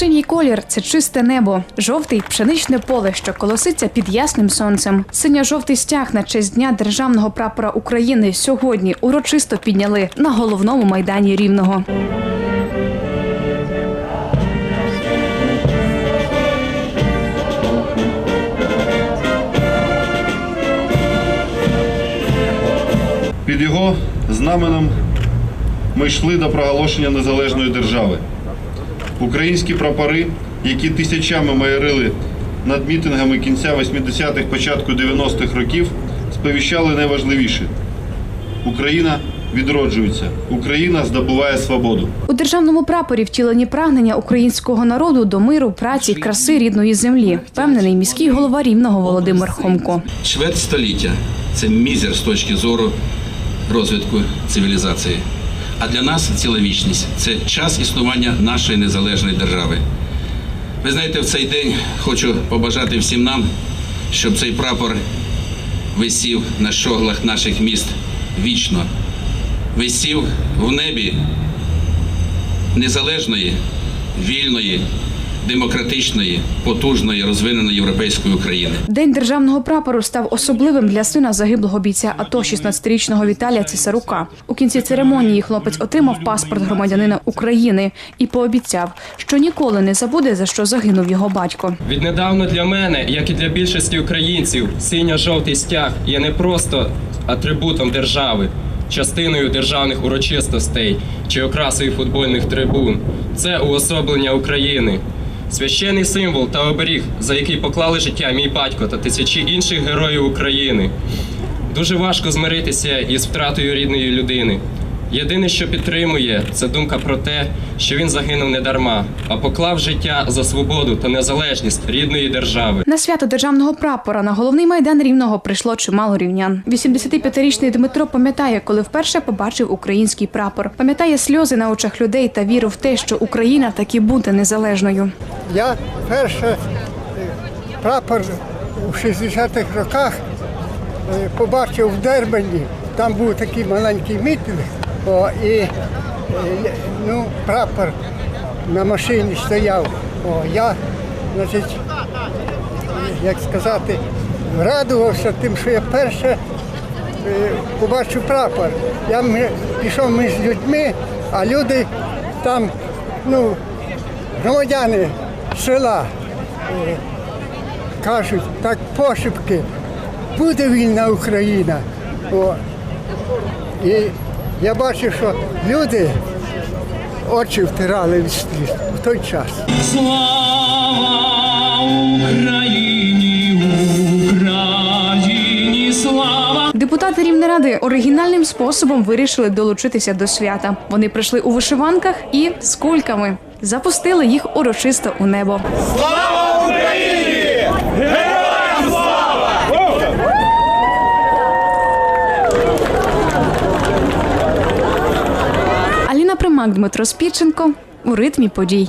Синій колір це чисте небо, жовтий пшеничне поле, що колоситься під ясним сонцем. Синьо-жовтий стяг на честь дня державного прапора України сьогодні урочисто підняли на головному майдані Рівного. Під його знаменем ми йшли до проголошення незалежної держави. Українські прапори, які тисячами майорили над мітингами кінця 80-х, початку 90-х років, сповіщали найважливіше. Україна відроджується, Україна здобуває свободу. У державному прапорі втілені прагнення українського народу до миру, праці, краси рідної землі. Впевнений міський голова рівного Володимир Хомко. Чверть століття це мізер з точки зору розвитку цивілізації. А для нас ціла вічність це час існування нашої незалежної держави. Ви знаєте, в цей день хочу побажати всім нам, щоб цей прапор висів на щоглах наших міст вічно, висів в небі незалежної, вільної, демократичної, потужної, розвиненої європейської України. День державного прапору став особливим для сина загиблого бійця АТО 16-річного Віталія Цесарука. У кінці церемонії хлопець отримав паспорт громадянина України і пообіцяв, що ніколи не забуде за що загинув його батько. Віднедавна для мене, як і для більшості українців, синьо-жовтий стяг є не просто атрибутом держави, частиною державних урочистостей чи окрасою футбольних трибун. Це уособлення України. Священний символ та оберіг, за який поклали життя мій батько та тисячі інших героїв України. Дуже важко змиритися із втратою рідної людини. Єдине, що підтримує, це думка про те, що він загинув не дарма, а поклав життя за свободу та незалежність рідної держави. На свято державного прапора на головний майдан рівного прийшло чимало рівнян. 85-річний Дмитро пам'ятає, коли вперше побачив український прапор. Пам'ятає сльози на очах людей та віру в те, що Україна таки буде незалежною. Я перше е, прапор у 60-х роках е, побачив в Дербені. Там був такий маленький мітинг, о, і е, ну, прапор на машині стояв. О, я, значить, як сказати, радувався тим, що я перше е, побачив прапор. Я пішов між людьми, а люди там, ну, громадяни села е, кажуть, так пошепки, буде вільна Україна. О. І я бачив, що люди очі втирали від сліз в той час. Слава Україні, Україні, слава! Депутати Рівнеради оригінальним способом вирішили долучитися до свята. Вони прийшли у вишиванках і з кульками. Запустили їх урочисто у небо. Аліна Примак, Дмитро Спіченко у ритмі подій.